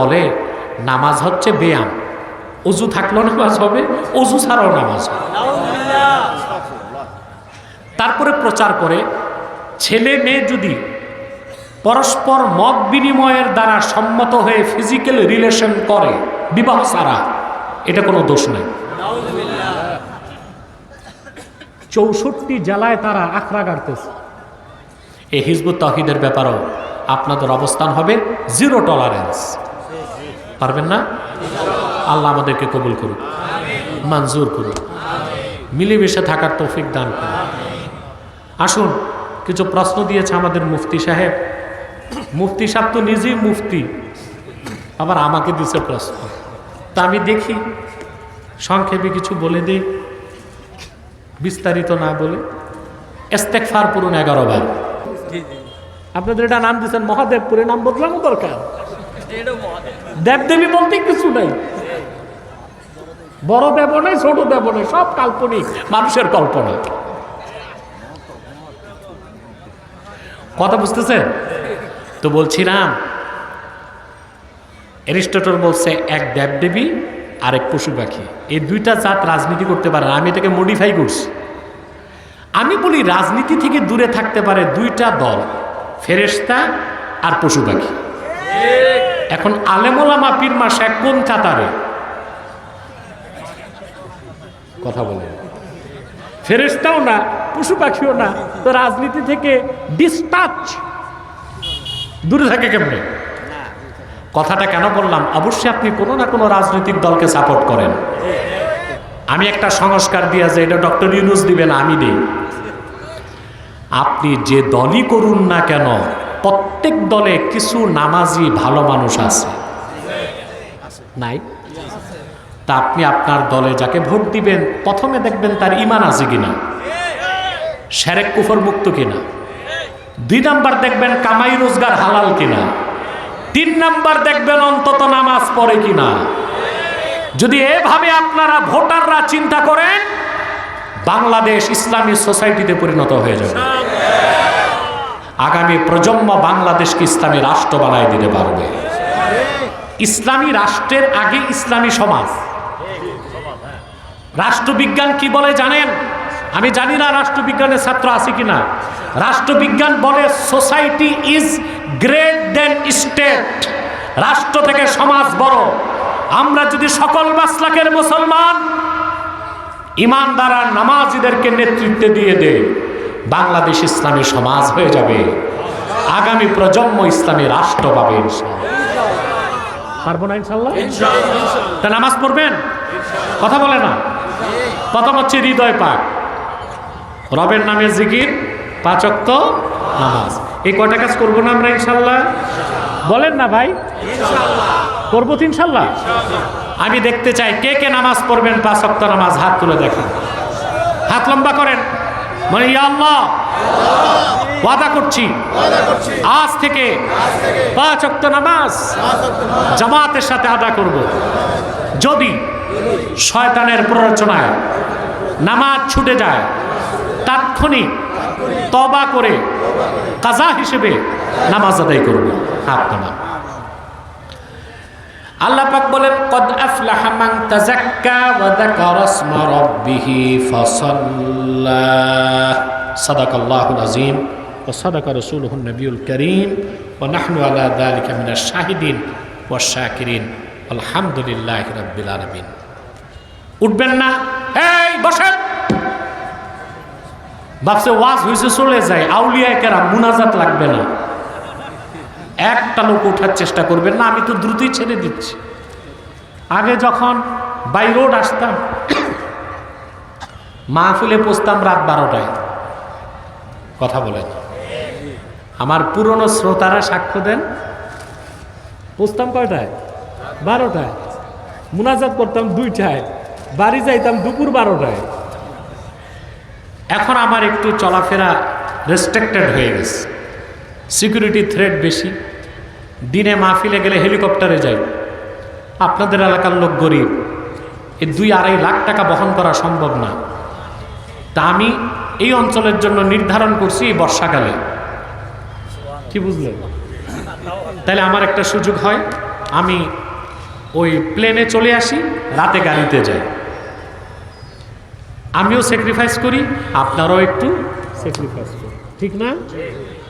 বলে, নামাজ হচ্ছে ব্যায়াম। অজু থাকলেও নামাজ হবে অজু ছাড়াও নামাজ হবে। তারপরে প্রচার করে, ছেলে মেয়ে যদি পরস্পর মত বিনিময়ের দ্বারা সম্মত হয়ে ফিজিক্যাল রিলেশন করে, বিবাহ ছাড়া এটা কোনো দোষ নেই। চৌষট্টি জেলায় তারা আখড়া গাড়তেছে। এই হিজবুত তহিদের ব্যাপারেও আপনাদের অবস্থান হবে জিরো টলারেন্স পারবেন না? আল্লাহ আমাদেরকে কবুল করুক। মঞ্জুর করুক। মিলেমিশে থাকার তৌফিক দান করুন আসুন কিছু প্রশ্ন দিয়েছে আমাদের মুফতি সাহেব। মুফতি সাহেব তো নিজেই মুফতি। আবার আমাকে দিছে প্রশ্ন। তা আমি দেখি। সংক্ষেপে কিছু বলে দিই। বিস্তারিত না বলে। এস্তেকফার পুরুন এগারো বার। আপনাদের এটা নাম দিচ্ছেন মহাদেবপুরে নাম বদলানো দরকার। দেবদেবী বলতে কিছু নাই। বড় দেব নেই, ছোট দেব নেই, সব কাল্পনিক, মানুষের কল্পনা। কথা বুঝতেছেন? তো বলছিলাম অ্যারিস্টটল বলছে এক দেবদেবী আর এক পশু পাখি। এই দুইটা জাত রাজনীতি করতে পারে আমি এটাকে মডিফাই করছি। আমি বলি রাজনীতি থেকে দূরে থাকতে পারে দুইটা দল, ফেরেশতা আর পশু পাখি। এখন আলেমোলামা পীর মাসে কোন কাতারে কথা বলে। ফেরেশতাও না, পশু পাখিও না, তো রাজনীতি থেকে ডিসটাচ দূরে থাকে কেমনে? কথাটা কেন বললাম? অবশ্যই আপনি কোনো না কোনো রাজনৈতিক দলকে সাপোর্ট করেন। আমি একটা সংস্কার দিয়ে যে এটা ডক্টর ইউনুস দিবেন আমি দিই। আপনি যে দলই করুন না কেন প্রত্যেক দলে কিছু নামাজি ভালো মানুষ আছে। নাই? তা আপনি আপনার দলে যাকে ভোট দিবেন, প্রথমে দেখবেন তার ইমান আছে কিনা। সেরেক কুফর মুক্ত কিনা। দুই নাম্বার দেখবেন কামাই রোজগার হালাল কিনা। তিন নাম্বার দেখবেন অন্তত নামাজ পড়ে কিনা। যদি এভাবে আপনারা ভোটাররা চিন্তা করেন, বাংলাদেশ ইসলামী সোসাইটিতে পরিণত হয়ে যাবে। আগামী প্রজন্ম বাংলাদেশকে ইসলামী রাষ্ট্র বানায় দিতে পারবে। ইসলামী রাষ্ট্রের আগে ইসলামী সমাজ। রাষ্ট্রবিজ্ঞান কি বলে জানেন? আমি জানি না রাষ্ট্রবিজ্ঞানের ছাত্র আছে কিনা। রাষ্ট্রবিজ্ঞান বলে society is great then state রাষ্ট্র থেকে সমাজ বড়। আমরা যদি সকল মাসলাকের মুসলমান, ইমানদারা নামাজিদেরকে নেতৃত্বে দিয়ে দে বাংলাদেশ ইসলামী সমাজ হয়ে যাবে। আগামী প্রজন্ম ইসলামী রাষ্ট্র পাবে পারব না ইনশাল্লাহ তা নামাজ পড়বেন? কথা বলে না? প্রথম হচ্ছে হৃদয় পাক। রবের নামে জিকির পাচক্ত নামাজ। এই কয়টা কাজ করব না আমরা ইনশাল্লাহ বলেন না ভাই। করব তো ইনশাল্লাহ আমি দেখতে চাই কে কে নামাজ পড়বেন পাঁচক্ত নামাজ হাত তুলে দেখেন। হাত লম্বা করেন। মানে আল্লাহ। ওয়াদা করছি। আজ থেকে পাঁচ অক্ত নামাজ জামাতের সাথে আদা করব। যদি শয়তানের প্ররোচনায় নামাজ ছুটে যায় তাৎক্ষণিক তবা করে কাজা হিসেবে নামাজ আদায় করব। হাত নামাজ আল্লাহ পাক বলেন, কদ আফলাহা মান তাযাক্কা ওয়া যাকারা ইসমা রাব্বিহি ফাসাল্লা। সাদাকাল্লাহুল আযীম। ওয়া সাদাকা রাসূলুহুন নবিয়ুল কারীম। ওয়া নাহনু আলা যালিকা মিনাশ শাহিদিন ওয়াশ শাকিরিন। আলহামদুলিল্লাহি রাব্বিল আলামিন। উঠবেন না? এই বসেন। ভাবছে ওয়াজ হয়েছে চলে যায় আউলিয়া কেরা মুনাজাত লাগবে না। একটা লোক ওঠার চেষ্টা করবেন না, আমি তো দ্রুতই ছেড়ে দিচ্ছি। আগে যখন বাই রোড আসতাম, মাহফিলে পৌঁছতাম রাত বারোটায়। কথা বলেন। আমার পুরনো শ্রোতারা সাক্ষ্য দেন। পৌঁছতাম কয়টায়? বারোটায়। মুনাজাত করতাম দুইটায়। বাড়ি যাইতাম দুপুর বারোটায়। এখন আমার একটু চলাফেরা রেস্ট্রিক্টেড হয়ে গেছে। সিকিউরিটি থ্রেট বেশি। দিনে মাহফিলে গেলে হেলিকপ্টারে যাই। আপনাদের এলাকার লোক গরিব। এই দুই আড়াই লাখ টাকা বহন করা সম্ভব না। তা আমি এই অঞ্চলের জন্য নির্ধারণ করছি এই বর্ষাকালে। কি বুঝলেন তাহলে আমার একটা সুযোগ হয়। আমি ওই প্লেনে চলে আসি, রাতে গাড়িতে যাই। আমিও স্যাক্রিফাইস করি, আপনারাও একটু স্যাক্রিফাইস করি ঠিক না?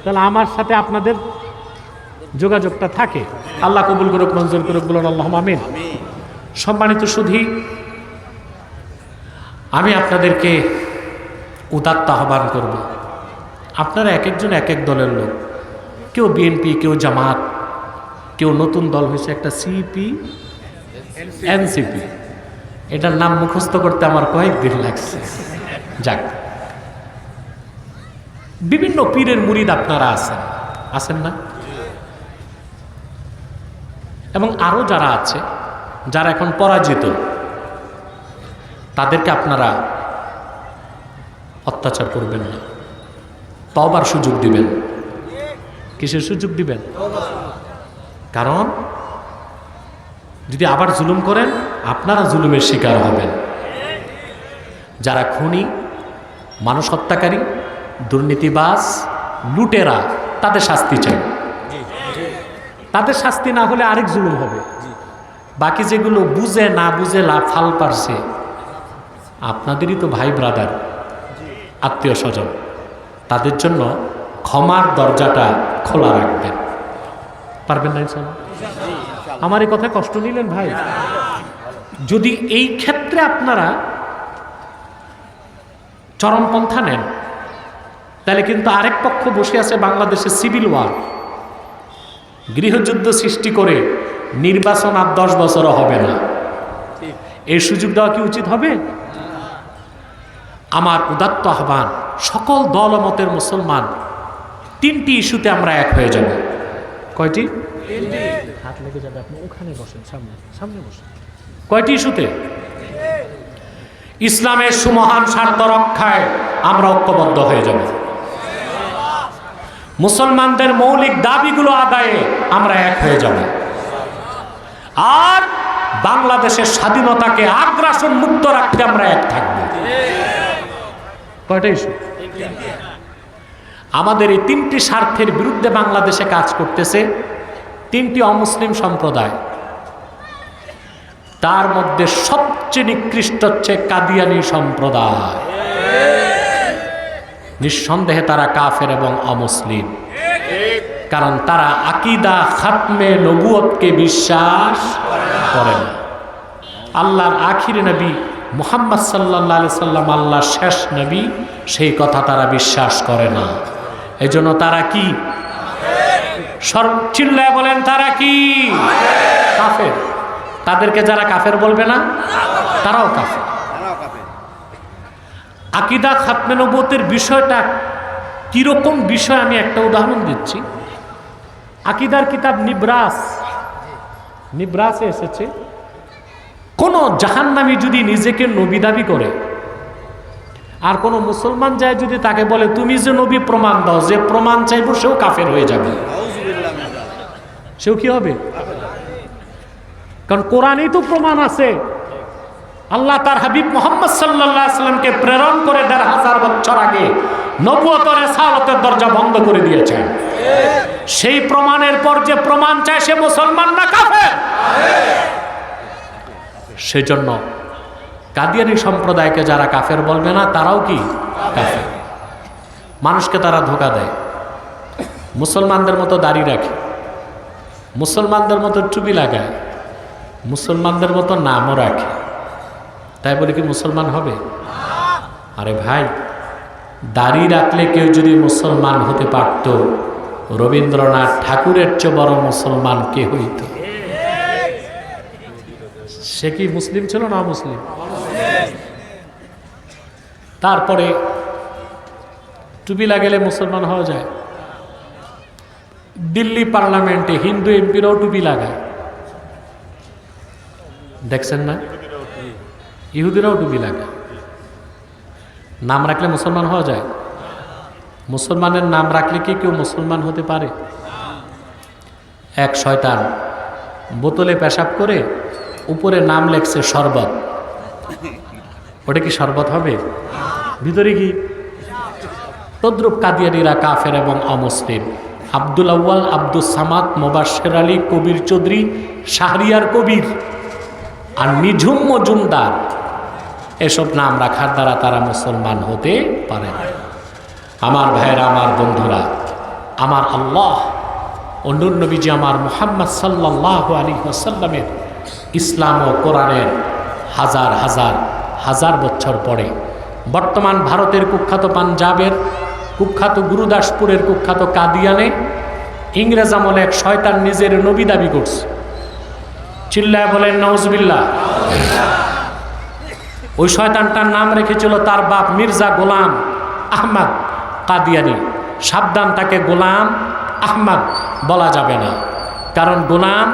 তাহলে আমার সাথে আপনাদের যোগাযোগটা থাকে। আল্লাহ কবুল করুক, মঞ্জুর করুক, বলুন আল্লাহ আমিন। সম্মানিত সুধী, আমি আপনাদেরকে উদাত্ত আহ্বান করব। আপনারা এক একজন এক এক দলের লোক। কেউ বিএনপি, কেউ জামাত, কেউ নতুন দল হয়েছে, একটা সিপি, এনসিপি। এটার নাম মুখস্থ করতে আমার কয়েকদিন লাগছে। যাক। বিভিন্ন পীরের মুরিদ আপনারা আছেন। আছেন না? এবং আরও যারা আছে, যারা এখন পরাজিত, তাদেরকে আপনারা অত্যাচার করবেন না। তবার সুযোগ দিবেন। কিসের সুযোগ দিবেন? কারণ, যদি আবার জুলুম করেন, আপনারা জুলুমের শিকার হবেন। যারা খুনি, মানুষ হত্যাকারী দুর্নীতিবাজ লুটেরা তাদের শাস্তি চাই। তাদের শাস্তি না হলে আরেক জুলুম হবে। বাকি যেগুলো বুঝে না বুঝে লাফাল পারছে আপনাদেরই তো ভাই ব্রাদার আত্মীয় স্বজন। তাদের জন্য ক্ষমার দরজাটা খোলা রাখবেন। পারবেন না ইনশাল্লাহ আমার এই কথায় কষ্ট নিলেন ভাই? যদি এই ক্ষেত্রে আপনারা চরমপন্থা নেন তাহলে কিন্তু আরেক পক্ষ বসে আছে বাংলাদেশে সিভিল ওয়ার গৃহযুদ্ধ সৃষ্টি করে নির্বাচন আর দশ বছরও হবে না। এই সুযোগ দেওয়া কি উচিত হবে? আমার উদাত্ত আহ্বান সকল দল মতের মুসলমান তিনটি ইস্যুতে আমরা এক হয়ে যাব। কয়টি? হাত লেগে যাবে আপনি ওখানে বসেন সামনে সামনে বসেন। কয়টি ইস্যুতে? ইসলামের সুমহান স্বার্থ রক্ষায় আমরা ঐক্যবদ্ধ হয়ে যাব। মুসলমানদের মৌলিক দাবিগুলো আদায়ে আমরা এক হয়ে যাব। আর বাংলাদেশের স্বাধীনতাকে আগ্রাসন মুক্ত রাখতে আমরা এক থাকব। আমাদের এই তিনটি স্বার্থের বিরুদ্ধে বাংলাদেশে কাজ করতেছে তিনটি অমুসলিম সম্প্রদায়। তার মধ্যে সবচেয়ে নিকৃষ্ট হচ্ছে কাদিয়ানি সম্প্রদায়। নিঃসন্দেহে তারা কাফের এবং অমুসলিম। কারণ তারা আকিদা খাতমে নবুয়তকে বিশ্বাস করে না। আল্লাহর আখির নবী মুহাম্মদ সাল্লাহ আলি সাল্লাম আল্লাহ শেষ নবী, সেই কথা তারা বিশ্বাস করে না। এজন্য তারা কি? চিল্লায় বলেন, তারা কি? কাফের। তাদেরকে যারা কাফের বলবে না, তারাও কাফের। আকিদা খাতমে নবতের বিষয়টা কীরকম বিষয় আমি একটা উদাহরণ দিচ্ছি। আকিদার কিতাব নিব্রাস। নিব্রাসে এসেছে, কোনো জাহান্নামী যদি নিজেকে নবী দাবি করে, আর কোনো মুসলমান যায় যদি তাকে বলে, তুমি যে নবী প্রমাণ দাও, যে প্রমাণ চাইব সেও কাফের হয়ে যাবে। সেও কি হবে? কারণ কোরআনেই তো প্রমাণ আছে। আল্লাহ তার হাবিব মোহাম্মদ সাল্লাহ প্রেরণ করে দেড় হাজার বছর আগে নবুয়তর সালতের দরজা বন্ধ করে দিয়েছেন। সেই প্রমাণের পর যে প্রমাণ চায় সে মুসলমান না কাফের? সেজন্য কাদিয়ানি সম্প্রদায়কে যারা কাফের বলবে না, তারাও কি মানুষকে তারা ধোকা দেয়। মুসলমানদের মতো দাড়ি রাখে। মুসলমানদের মতো টুপি লাগায়। মুসলমানদের মতো নামও রাখে। তাই বলে কি মুসলমান হবে? আরে ভাই, দাড়ি রাখলে কেউ যদি মুসলমান হতে পারত, রবীন্দ্রনাথ ঠাকুরের চেয়ে বড় মুসলমান কে হইত? সে কি মুসলিম ছিল না মুসলিম তারপরে টুপি লাগালে মুসলমান হওয়া যায়। দিল্লি পার্লামেন্টে হিন্দু এমপিরাও টুপি লাগায়। দেখছেন না? ইহুদিরাও ডুবি লাগে। নাম রাখলে মুসলমান হওয়া যায়। মুসলমানের নাম রাখলে কি কেউ মুসলমান হতে পারে? এক শয়তান বোতলে পেশাব করে উপরে নাম লেখছে শরবত। ওটা কি শরবত হবে? ভিতরে কি? তদ্রুপ কাদিয়ানিরা কাফের এবং অমুসলিম। আব্দুল আউ্য়াল আব্দুল সামাদ, মোবাশের আলী, কবির চৌধুরী, শাহরিয়ার কবির আর নিঝুম মজুমদার। এসব নাম রাখার দ্বারা তারা মুসলমান হতে পারে না। আমার ভাইয়েরা, আমার বন্ধুরা, আমার আল্লাহ অন্যুর নবীজি আমার মোহাম্মদ সাল্লাহ আলী ওসাল্লামের ইসলাম ও কোরআনের হাজার হাজার হাজার বছর পরে বর্তমান ভারতের কুখ্যাত পাঞ্জাবের কুখ্যাত গুরুদাসপুরের কুখ্যাত কাদিয়ানে ইংরেজ আমলে এক শয়তান নিজের নবী দাবি করছে। চিল্লায় বলেন নওজবিল্লা ওই শয়তানটার নাম রেখেছিল তার বাপ মির্জা গোলাম আহমদ কাদিয়ানি। সাবধান, তাকে গোলাম আহমদ বলা যাবে না। কারণ গোলাম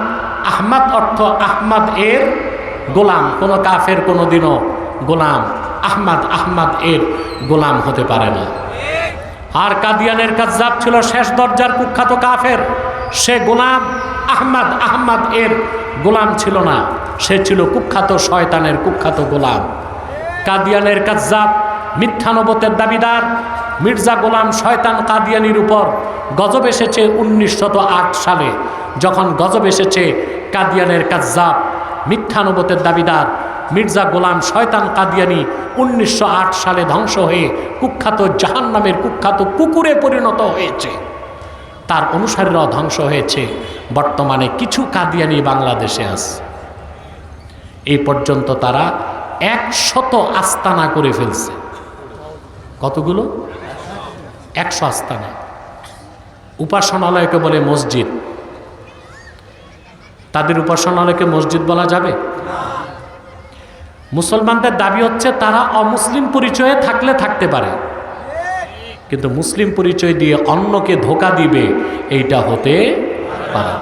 আহমদ অর্থ আহমদ এর গোলাম। কোনো কাফের কোনো দিনও গোলাম আহমদ আহমদ এর গোলাম হতে পারে না। আর কাদিয়ানের কাজাব ছিল শেষ দরজার কুখ্যাত কাফের। সে গোলাম আহমদ আহমদ এর গোলাম ছিল না। সে ছিল কুখ্যাত শয়তানের কুখ্যাত গোলাম। কাদিয়ানের কাজাব মিথ্যানবতের দাবিদার, মির্জা গোলাম শয়তান কাদিয়ানির উপর গজব এসেছে উনিশশত সালে, যখন গজব এসেছে কাদিয়ানের কাজাব মিথ্যানবতের দাবিদার, মির্জা গোলাম শয়তান কাদিয়ানি উনিশশো আট সালে ধ্বংস হয়ে কুখ্যাত জাহান নামের কুখ্যাত কুকুরে পরিণত হয়েছে। তার অনুসারীরাও ধ্বংস হয়েছে। বর্তমানে কিছু কাদিয়ানি বাংলাদেশে আছে। এই পর্যন্ত তারা একশত আস্তানা করে ফেলছে। কতগুলো? একশো আস্তানা। উপাসনালয়কে বলে মসজিদ। তাদের উপাসনালয়কে মসজিদ বলা যাবে? মুসলমানদের দাবি হচ্ছে তারা অমুসলিম পরিচয়ে থাকলে থাকতে পারে। কিন্তু মুসলিম পরিচয় দিয়ে অন্যকে ধোকা দিবে, এইটা হতে পারে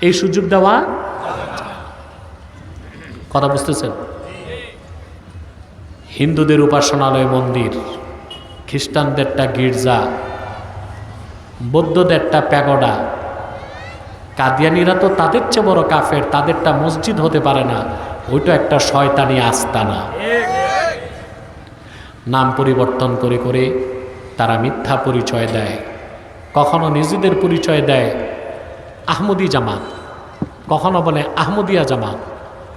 এই সুযোগ দেওয়া কথা বুঝতেছেন? হিন্দুদের উপাসনালয় মন্দির, খ্রিস্টানদেরটা গির্জা, বৌদ্ধদেরটা প্যাগোডা। কাদিয়ানিরা তো তাদের চেয়ে বড় কাফের, তাদেরটা মসজিদ হতে পারে না, ওইটা একটা শয়তানি আস্তানা। নাম পরিবর্তন করে করে তারা মিথ্যা পরিচয় দেয়। কখনো নিজেদের পরিচয় দেয় আহমদি জামাত, কখনো বলে আহমদিয়া জামাত।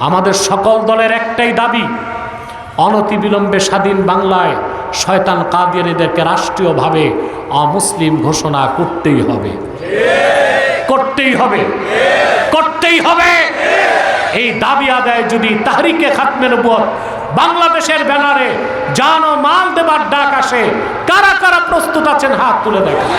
আমাদের সকল দলের একটাই দাবি, অনতিবিলম্বে স্বাধীন বাংলায় শয়তান কাদিয়ানিদেরকে রাষ্ট্রীয়ভাবে অমুসলিম ঘোষণা করতেই হবে। করতেই হবে। করতেই হবে। এই দাবি আদায় যদি তাহারিকে খাতমে উপর বাংলাদেশের ব্যানারে জান ও মাল দেবার ডাক আসে, কারা কারা প্রস্তুত আছেন হাত তুলে দেখেন।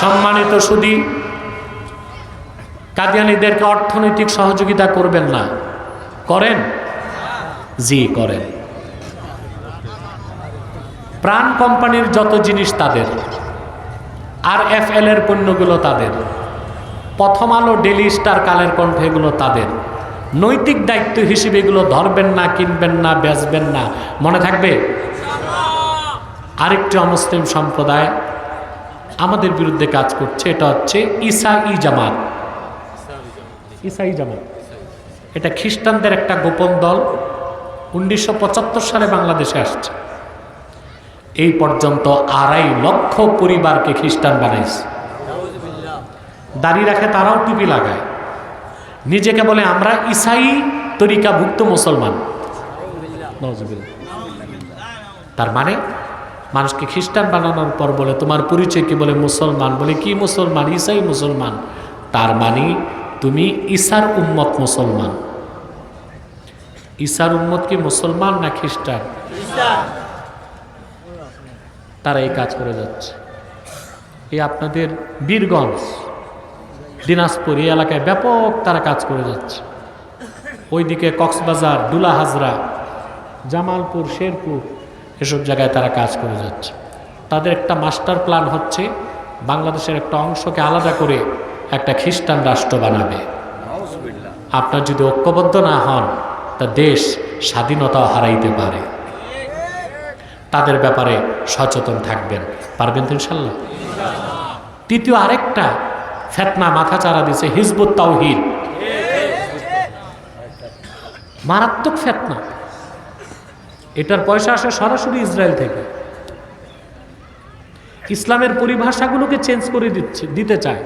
সম্মানিত সুদী, কাদিয়ানিদেরকে অর্থনৈতিক সহযোগিতা করবেন না। করেন? জি, করেন। প্রাণ কোম্পানির যত জিনিস তাদের, আর এফ এল এর পণ্যগুলো তাদের, প্রথম আলো ডেলি স্টার কালের কণ্ঠ এগুলো তাদের, নৈতিক দায়িত্ব হিসেবে এগুলো ধরবেন না, কিনবেন না, বেচবেন না। মনে থাকবে? আরেকটি অমুসলিম সম্প্রদায় আমাদের বিরুদ্ধে কাজ করছে, এটা হচ্ছে ইসা ই জামাত। ইসাই জামাত। এটা খ্রিস্টানদের একটা গোপন দল, উনিশশো পঁচাত্তর সালে বাংলাদেশে আসছে। এই পর্যন্ত আড়াই লক্ষ পরিবারকে খ্রিস্টান বানাইছে। দাড়ি রাখে তারাও টুপি লাগায়। নিজেকে বলে আমরা ইসাই তরিকাভুক্ত মুসলমান। তার মানে মানুষকে খ্রিস্টান বানানোর পর বলে, তোমার পরিচয় কি? বলে, মুসলমান। বলে, কি মুসলমান? ইসাই মুসলমান। তার মানে তুমি ঈশার উম্মত মুসলমান। ঈশার উম্মত কি মুসলমান না খ্রিস্টান? তারা এই কাজ করে যাচ্ছে। এই আপনাদের বীরগঞ্জ, দিনাজপুর, এই এলাকায় ব্যাপক তারা কাজ করে যাচ্ছে। ওইদিকে কক্সবাজার ডুলা হাজরা জামালপুর, শেরপুর এসব জায়গায় তারা কাজ করে যাচ্ছে। তাদের একটা মাস্টার প্ল্যান হচ্ছে বাংলাদেশের একটা অংশকে আলাদা করে একটা খ্রিস্টান রাষ্ট্র বানাবে। আপনার যদি ঐক্যবদ্ধ না হন, তা দেশ স্বাধীনতাও হারাইতে পারে। তাদের ব্যাপারে সচেতন থাকবেন। পারবেন তো ইনশাল্লাহ? তৃতীয় আরেকটা ফেতনা মাথা চারা দিছে হিজবুত তাওহিদ। মারাত্মক ফেতনা। এটার পয়সা আসে সরাসরি ইসরায়েল থেকে। ইসলামের পরিভাষাগুলোকে চেঞ্জ করে দিচ্ছে, দিতে চায়।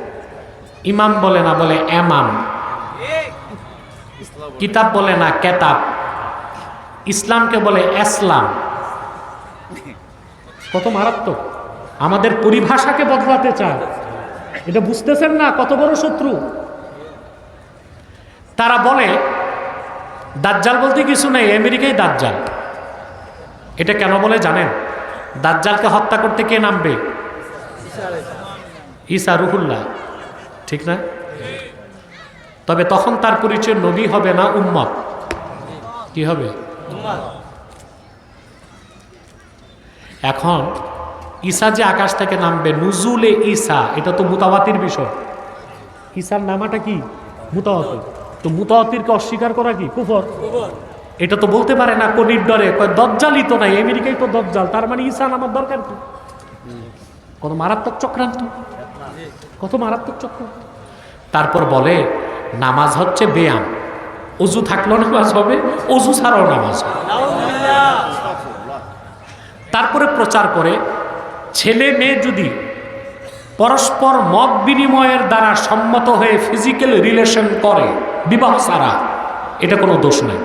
ইমাম বলে না, বলে এমাম। কিতাব বলে না, কেতাব। ইসলামকে বলে এসলাম। কত মারাত্মক। আমাদের পরিভাষাকে বদলাতে চায়। এটা বুঝতেছেন না, কত বড় শত্রু। তারা বলে, দাজ্জাল বলতে কিছু নেই, আমেরিকাই দাজ্জাল। এটা কেন বলে জানেন? দাজ্জালকে হত্যা করতে কে নামবে? ঈসা রুহুল্লাহ। ঠিক না? তবে তখন তার পরিচয় নবী হবে না উম্মত। কি হবে? এখন ঈসা যে আকাশ থেকে নামবে, নুজুলে ঈসা, এটা তো মুতাবাতির বিষয়। ঈসার নামাটা কি? মুতাওয়াতির তো মুতাওয়াতিরকে অস্বীকার করা কি? কুফর। এটা তো বলতে পারে না কনির ডরে। দজ্জালই তো নাই আমেরিকাই তো দজ্জাল। তার মানে ঈসা আমার দরকার কি? কত মারাত্মক চক্রান্ত। কত মারাত্মক চক্রান্ত। তারপর বলে, নামাজ হচ্ছে ব্যায়াম। অজু থাকলেও নামাজ হবে, অজু ছাড়াও নামাজ হবে। তারপরে প্রচার করে, ছেলে মেয়ে যদি পরস্পর মত বিনিময়ের দ্বারা সম্মত হয়ে ফিজিক্যাল রিলেশন করে, বিবাহ ছাড়া, এটা কোনো দোষ নেই।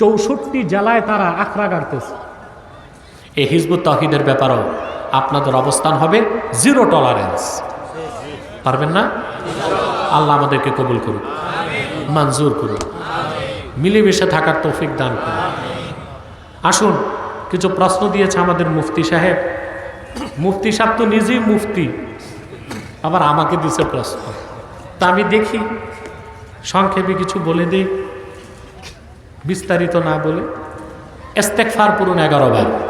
চৌষট্টি জেলায় তারা আখড়া গাড়তেছে। এই হিজবুত তহিদের ব্যাপারেও আপনাদের অবস্থান হবে জিরো টলারেন্স। পারবেন না? আল্লাহ আমাদেরকে কবুল করুন মঞ্জুর করুন মিলেমিশে থাকার তৌফিক দান করুন আসুন, কিছু প্রশ্ন দিয়েছে আমাদের মুফতি সাহেব। মুফতি সাহেব তো নিজেই মুফতি, আবার আমাকে দিছে প্রশ্ন। তা আমি দেখি, সংক্ষেপে কিছু বলে দিই। বিস্তারিত না বলে এস্তেকফার পুরুন এগারো বার।